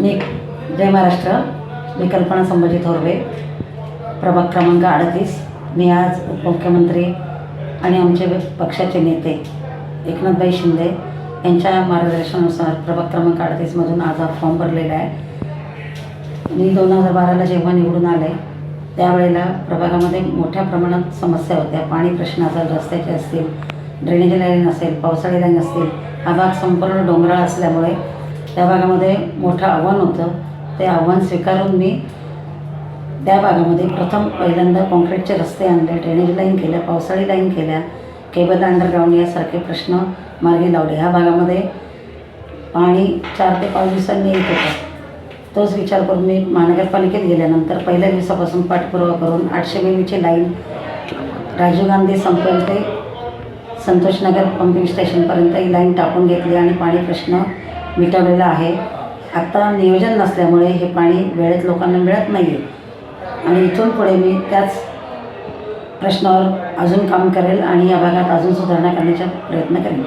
मी जय महाराष्ट्र. मी कल्पना संभाजी थोरवे प्रभाग क्रमांक अडतीस. मी आज उपमुख्यमंत्री आणि आमचे पक्षाचे नेते एकनाथभाई शिंदे यांच्या मार्गदर्शनानुसार प्रभाग क्रमांक अडतीसमधून आज हा फॉर्म भरलेला आहे. मी दोन हजार बाराला जेव्हा निवडून आले त्यावेळेला प्रभागामध्ये मोठ्या प्रमाणात समस्या होत्या. पाणी प्रश्न असेल रस्त्याचे असतील ड्रेनेज लाईन असेल पावसाळी लाईन असतील हा भाग संपूर्ण डोंगराळ असल्यामुळे त्या भागामध्ये मोठं आव्हान होतं. ते आव्हान स्वीकारून मी त्या भागामध्ये प्रथम पहिल्यांदा कॉन्क्रीटचे रस्ते आणले ड्रेनेज लाईन केल्या पावसाळी लाईन केल्या केबल अंडरग्राऊंड यासारखे प्रश्न मार्गी लावले. ह्या भागामध्ये पाणी चार ते पाच दिवसांनी येत होतं. तोच विचार करून मी महानगरपालिकेत गेल्यानंतर पहिल्या दिवसापासून पाठपुरावा करून आठशे मिलीची लाईन राजीव गांधी संपेल ते संतोषनगर पंपिंग स्टेशनपर्यंत ही लाईन टाकून घेतली आणि पाणी प्रश्न मिटवलेला आहे. आत्ता नियोजन नसल्यामुळे हे पाणी वेळेत लोकांना मिळत नाही आहे आणि इथून पुढे मी त्याच प्रश्नावर अजून काम करेल आणि या भागात अजून सुधारणा करण्याचा प्रयत्न करेन.